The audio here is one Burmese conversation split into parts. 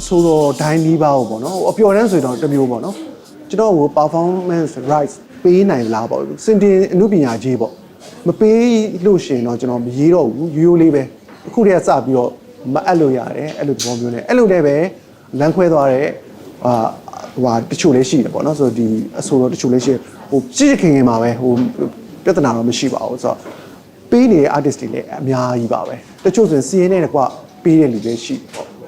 အဆိုတော်ဒိုင်းနီးပါးကိုပေါ့နော်ဟိုအပျော်တန်းဆိုရင်တော့တစ်မျိုးပေါ့နော်ကျွန်တော်ဟို performance rights ပေးနိုင်လားပေါ့စင်တင်အမှုပညာကြီးပေါ့မပေးလို့ရှိရင်တော့ကျွန်တော်မရေးတော့ဘူးရိုးရိုးလေးပဲအခုတည်းကစပြီးတော့မအပ်လို့ရတယ်အဲ့လိုသဘောမျိုးနဲ့အဲ့လိုလည်းပဲလမ်းခွဲသွားတဲ့အာဟိုဟာတချို့လေးရှိတယ်ပေါ့နော်ဆိုတော့ဒီအဆိုတော်တချို့လေးရှိဟိုကြည့်ခင်ခင်မှာပဲဟိုပြဿနာတော့မရှိပါဘူးဆိုတော့ပေးနေတဲ့ artist တွေလည်းအများကြီးပါပဲတချို့ဆိုရင်စီးရင်နဲ့ကွာပေးတဲ့လူတွေရှိတယ်ပေါ့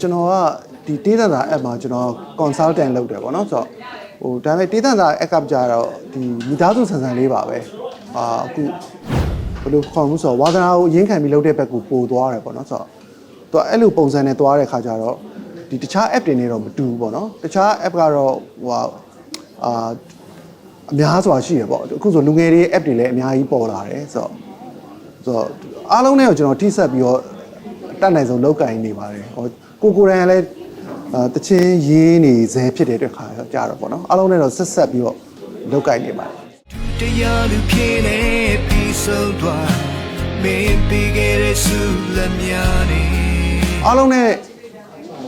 ကျွန်တော်ကဒီတေးသန္တာ app မှာကျွန်တော် consultant လုပ်တယ်ပေါ့နော်ဆိုတော့ဟိုဒါပေမဲ့တေးသန္တာ app ကကြတော့ဒီမိသားစုဆန်ဆန်လေးပါပဲအာအခုဘယ်လိုခေါ်မှုဆိုတော့ဝါသနာကိုရင်းခံပြီးလုပ်တဲ့ဘက်ကိုပို့သွားတယ်ပေါ့နော်ဆိုတော့သူကအဲ့လိုပုံစံနဲ့သွားတဲ့ခါကျတော့ဒီတခြား app တွေနဲ့တော့မတူဘူးပေါ့နော်တခြား app ကတော့ဟိုဟာအာအများစွာရှိရပေါ့အခုဆိုလူငယ်တွေ app တွေလည်းအများကြီးပေါ်လာတယ်ဆိုတော့ဆိုတော့အားလုံးနဲ့ကိုကျွန်တော်ထိဆက်ပြီးတော့တတ်နိုင်ဆုံးလောက်ကင်နေပါတယ်ဟော ကိုကိုရန်ကလည်းအာတချင်းရေးနေစေဖြစ်တဲ့အတွက်ခါကြတော့ပေါ့နော်အားလုံးနဲ့တော့ဆက်ဆက်ပြီးတော့လောက်ကင်နေပါတယ်တရားလူဖြစ်နေပြီးဆုံးသွားမင်းပေးခဲ့တဲ့ဆုလက်များနေအားလုံးနဲ့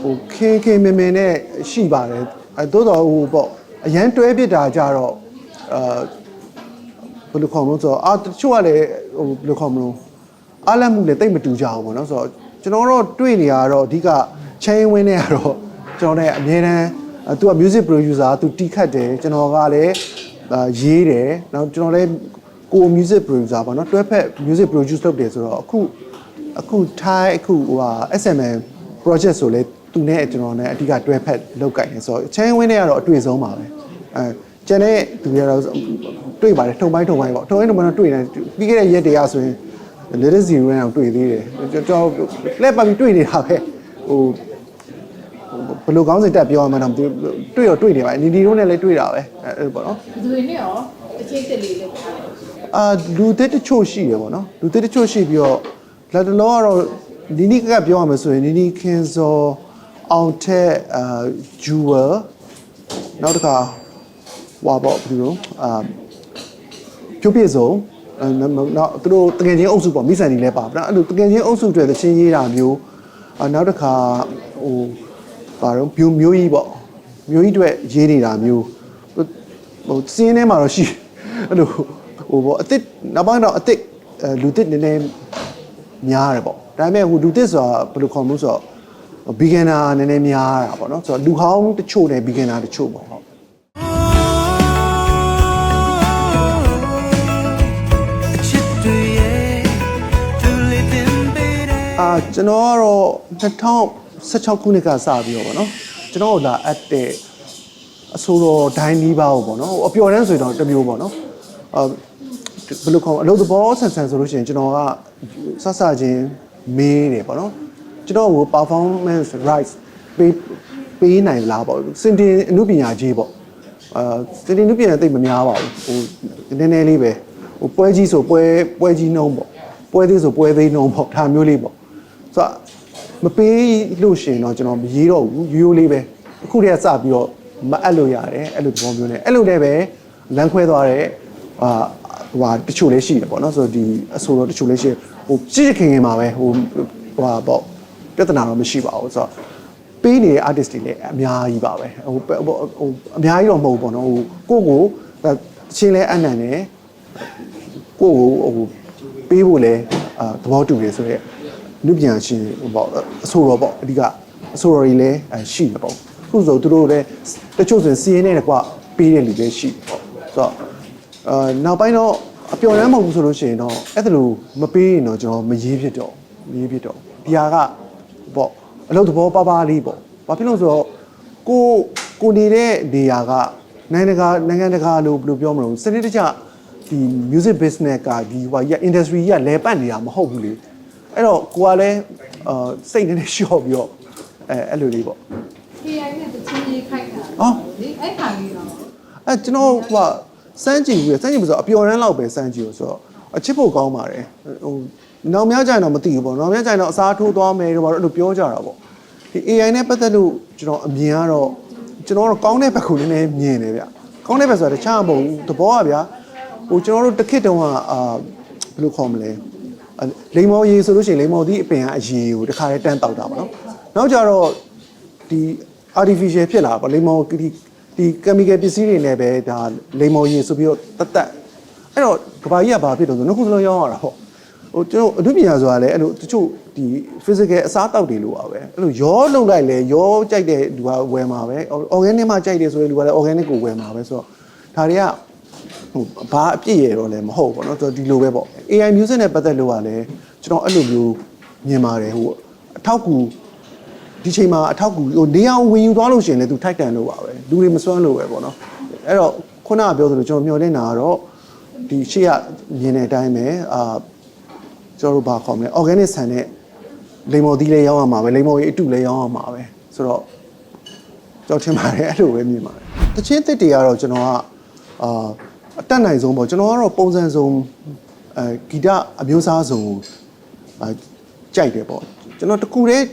ဟိုခင်ခင်မင်မင်နဲ့ရှိပါတယ်အဲသို့တော်ဟိုပေါ့အရန်တွဲပစ်တာကြတော့အာဘယ်လိုခေါ်မလို့ဆိုတော့အာတချို့ကလည်းဟိုဘယ်လိုခေါ်မလို့အားလက်မှုလည်းတိတ်မတူကြဘူးပေါ့နော်ဆိုတော့ကျွန်တော်တို့တွေ့နေရတော့အဓိက chain win နဲ့ကတော့ကျွန်တော်လည်းအမြဲတမ်းအဲသူက music producer သူတီးခတ်တယ်ကျွန်တော်ကလည်းအာရေးတယ်နောက်ကျွန်တော်လည်းကို music producer ပေါ့နော်တွဲဖက် music produce လုပ်တယ်ဆိုတော့အခုအခု Thai အခုဟိုဟာ SMN project ဆိုလဲသူနဲ့ကျွန်တော်နဲ့အဓိကတွဲဖက်လုပ်ကြတယ်ဆိုတော့ chain win တွေကတော့အတွေ့အဆုံးပါပဲအဲကျန်တဲ့သူတွေကတော့တွေ့ပါတယ်ထုံပိုင်းထုံပိုင်းပေါ့ထုံပိုင်းထုံပိုင်းတော့တွေ့တယ်ပြီးခဲ့တဲ့ရက်တွေကဆိုရင် little zero နဲ့တော့တွေ့သေးတယ်ကျွန်တော်လက်ပါပြီးတွေ့နေတာပဲဟို ဘယ်လိုကောင်းစိတ်တက်ပြောရမှန်းတော့မသိဘူးတွေ့တော့တွေ့နေပါနီဒီတို့နဲ့လည်းတွေ့တာပဲအဲပေါ့နော်ဘယ်သူတွေနဲ့ရောတစ်ချိန်တစ်လေးလောက်ထားတယ်အာလူသစ်တချို့ရှိတယ်ပေါ့နော်လူသစ်တချို့ရှိပြီးတော့လက်တလောကတော့နီနီကကပြောရမယ်ဆိုရင်နီနီခင်စောအောင်ထက်အာဂျူဝယ်နောက်တစ်ခါဟွာပေါ့ဘယ်လိုအာကျုပ်ပြည့်စုံအဲနောက်သူတို့တကယ်ချင်းအုပ်စုပေါ့မိဆန်ကြီးလဲပါဗျာအဲ့လိုတကယ်ချင်းအုပ်စုတွေတချင်းရေးတာမျိုးအာနောက်တစ်ခါဟို ဘာတော့မျိုးမျိုးကြီးပေါ့မျိုးကြီးတွေရေးနေတာမျိုးဟိုစင်းထဲမှာတော့ရှိအဲ့လိုဟိုပေါ့အစ်စ်နောက်ပိုင်းတော့အစ်စ်အဲလူတစ်နည်းနည်းများတယ်ပေါ့ဒါပေမဲ့ဟိုလူတစ်ဆိုတာဘယ်လိုခေါ်မလို့ဆိုတော့ beginner နည်းနည်းများတာပေါ့နော်ဆိုတော့လူဟောင်းတချို့နဲ့ beginner တချို့ပေါ့ဟုတ်ချစ်တွေရဲ့သူလေးတင်ပေးတယ်အာကျွန်တော်ကတော့ 2016ခုနှစ်ကစပြီးတော့ပေါ့နော်ကျွန်တော်တို့လာအပ်တဲ့အဆိုတော်ဒိုင်းနီးပါးကိုပေါ့နော်ဟိုအပျော်တန်းဆိုရင်တော့တစ်မျိုးပေါ့နော်အာဘယ်လိုခေါ်အလုပ်သဘောဆန်ဆန်ဆိုလို့ရှိရင်ကျွန်တော်ကဆဆချင်းမေးတယ်ပေါ့နော်ကျွန်တော်ကို performance rights ပေးပေးနိုင်လားပေါ့စင်တင်အမှုပညာကြီးပေါ့အာစင်တင်အမှုပညာသိပ်မများပါဘူးဟိုနည်းနည်းလေးပဲဟိုပွဲကြီးဆိုပွဲပွဲကြီးနှုံးပေါ့ပွဲသေးဆိုပွဲသေးနှုံးပေါ့ဒါမျိုးလေးပေါ့ဆိုတော့ မပေးလို့ရှိရင်တော့ကျွန်တော်မရေးတော့ဘူးရိုးရိုးလေးပဲအခုတည်းကစပြီးတော့မအပ်လို့ရတယ်အဲ့လိုသဘောမျိုးနဲ့အဲ့လိုလည်းပဲလမ်းခွဲသွားတဲ့အာဟိုဟာတချို့လေးရှိတယ်ပေါ့နော်ဆိုတော့ဒီအဆိုတော့တချို့လေးရှိဟိုကြည့်ခင်ခင်မှာပဲဟိုဟိုဟာပေါ့ပြဿနာတော့မရှိပါဘူးဆိုတော့ပေးနေတဲ့ artist တွေလည်းအများကြီးပါပဲဟိုဟိုအများကြီးတော့မဟုတ်ဘူးပေါ့နော်ဟိုကိုကိုအချင်းလဲအနံ့တယ်ကိုကိုဟိုပေးဖို့လဲအာသဘောတူတယ်ဆိုတော့ လူပြန်ရှင်ပေါ့အဆိုတော်ပေါ့အဓိကအဆိုတော်တွေလည်းရှိတယ်ပေါ့ခုဆိုသူတို့လည်းတချို့ဆိုရင်စီးရင်နဲ့ကွာပေးတဲ့လူလည်းရှိတယ်ပေါ့ဆိုတော့အာနောက်ပိုင်းတော့အပျော်တမ်းမဟုတ်ဘူးဆိုလို့ရှိရင်တော့အဲ့ဒါလိုမပေးရင်တော့ကျွန်တော်မရေးဖြစ်တော့မရေးဖြစ်တော့ဒီဟာကပေါ့အလုပ်သဘောပါပါလေးပေါ့။ဘာဖြစ်လို့လဲဆိုတော့ကိုကိုနေတဲ့နေရာကနိုင်ငံတကာနိုင်ငံတကာလို့ဘယ်လိုပြောမလို့စနစ်တကျဒီ music business ကဒီဟိုက industry ကလဲပတ်နေတာမဟုတ်ဘူးလေ။ အဲ့တော့ကိုကလည်းအာစိတ်နည်းနည်းလျှော့ပြီးတော့အဲအဲ့လိုလေးပေါ့ AI နဲ့တစ်ချိန်ရေးခိုက်တာ။အော်လေအဲ့ခါလေးတော့အဲကျွန်တော်ဟိုကစမ်းကြည့်ပြီးစမ်းကြည့်ပြီးဆိုတော့အပျော်ရမ်းလောက်ပဲစမ်းကြည့်လို့ဆိုတော့အချစ်ဖို့ကောင်းပါတယ်ဟိုနောက်များကြရင်တော့မသိဘူးပေါ့နောက်များကြရင်တော့အစားထိုးသွားမယ်တော့ဘာလို့အဲ့လိုပြောကြတာပေါ့ဒီ AI နဲ့ပတ်သက်လို့ကျွန်တော်အမြင်ကတော့ကျွန်တော်ကတော့ကောင်းတဲ့ဘက်ကိုနည်းနည်းမြင်တယ်ဗျကောင်းတဲ့ဘက်ဆိုတာတခြားမဟုတ်ဘူးသဘောကဗျာဟိုကျွန်တော်တို့တစ်ခေတ်တုန်းကအာဘယ်လိုခေါ်မလဲ လိမ္မော်ရေဆိုလို့ရှိရင်လိမ္မော်သီးအပင်ကအရေကိုတစ်ခါတည်းတန်းတောက်တာပေါ့နော်နောက်ကြတော့ဒီ artificial ဖြစ်လာပေါ့လိမ္မော်ဒီဒီ chemical ပစ္စည်းတွေနဲ့ပဲဒါလိမ္မော်ရေဆိုပြီးတော့တတ်တတ်အဲ့တော့ကဘာကြီးကဘာဖြစ်လို့ဆိုနှစ်ခုစလုံးရောင်းရတာပေါ့ဟိုကျွန်တော်အမှုပညာဆိုတာလည်းအဲ့လိုတချို့ဒီ physical အစားတောက်တွေလို့ပါပဲအဲ့လိုရောလုံလိုက်လဲရောကြိုက်တဲ့လူကဝယ်မှာပဲ organic မှကြိုက်တယ်ဆိုတဲ့လူကလည်း organic ကိုဝယ်မှာပဲဆိုတော့ဒါတွေက ဟိုဘာအပြည့်ရတော့လည်းမဟုတ်ဘူးเนาะသူဒီလိုပဲပေါ့ AI music နဲ့ပတ်သက်လို့ကလည်းကျွန်တော်အဲ့လိုမျိုးမြင်ပါတယ်ဟိုအထောက်ကူဒီချိန်မှာအထောက်ကူဟိုနေအောင်ဝင်ယူသွားလို့ရှိရင်လည်းသူထိုက်တန်လို့ပါပဲလူတွေမစွမ်းလို့ပဲပေါ့နော်အဲ့တော့ခုနကပြောသလိုကျွန်တော်မျှော်လင့်တာကတော့ဒီရှေ့ကမြင်တဲ့အတိုင်းပဲအာကျွန်တော်တို့ဘာခေါ်မလဲ organic ဆန်တဲ့လိမ္မော်သီးလေးရောင်းရမှာပဲလိမ္မော်ကြီးအတုလေးရောင်းရမှာပဲဆိုတော့ ကြောက်ချင်ပါတယ်အဲ့လိုပဲမြင်ပါတယ်တချင်းတစ်တွေကတော့ကျွန်တော်ကအာ အတက်နိုင်ဆုံးပေါ့ကျွန်တော်ကတော့ပုံစံစုံအဲဂီတအမျိုးအစားစုံအဲကြိုက်တယ်ပေါ့ကျွန်တော်တကူတည်း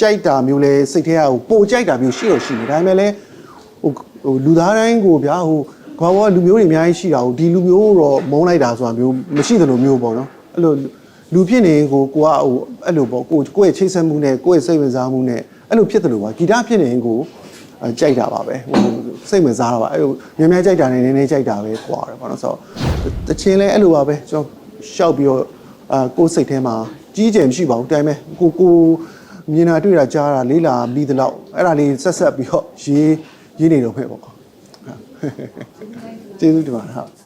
ကြိုက်တာမျိုးလဲစိတ်ထဲကဟိုပိုကြိုက်တာမျိုးရှိတော့ရှိတယ်ဒါပေမဲ့လည်းဟိုဟိုလူသားတိုင်းကိုဗျာဟိုကဘာဘောလူမျိုးတွေအများကြီးရှိတာဟိုဒီလူမျိုးတော့မုန်းလိုက်တာဆိုတာမျိုးမရှိသလိုမျိုးပေါ့နော်အဲ့လိုလူဖြစ်နေရင်ကိုကိုကဟိုအဲ့လိုပေါ့ကိုကိုယ့်ရဲ့ချိတ်ဆက်မှုနဲ့ကိုယ့်ရဲ့စိတ်ဝင်စားမှုနဲ့အဲ့လိုဖြစ်တယ်လို့ပါဂီတဖြစ်နေရင်ကိုအဲ ကြိုက်တာပါပဲဟိုစိတ်ဝင်စားတာပါအဲ့လိုများများကြိုက်တာနဲ့နည်းနည်းကြိုက်တာပဲကွာတယ်ပေါ့နော်ဆိုတော့တချင်းလဲအဲ့လိုပါပဲကျွန်တော်ရှောက်ပြီးတော့အာကိုယ်စိတ်ထဲမှာကြီးကျယ်မရှိပါဘူးတိုင်မဲ့ကိုကိုမြင်တာတွေ့တာကြားတာလေးလာပြီးတဲ့လောက်အဲ့ဒါလေးဆက်ဆက်ပြီးတော့ရေးရေးနေတော့ပဲပေါ့ဟုတ်ကျေးဇူးတင်ပါတယ်ဟုတ်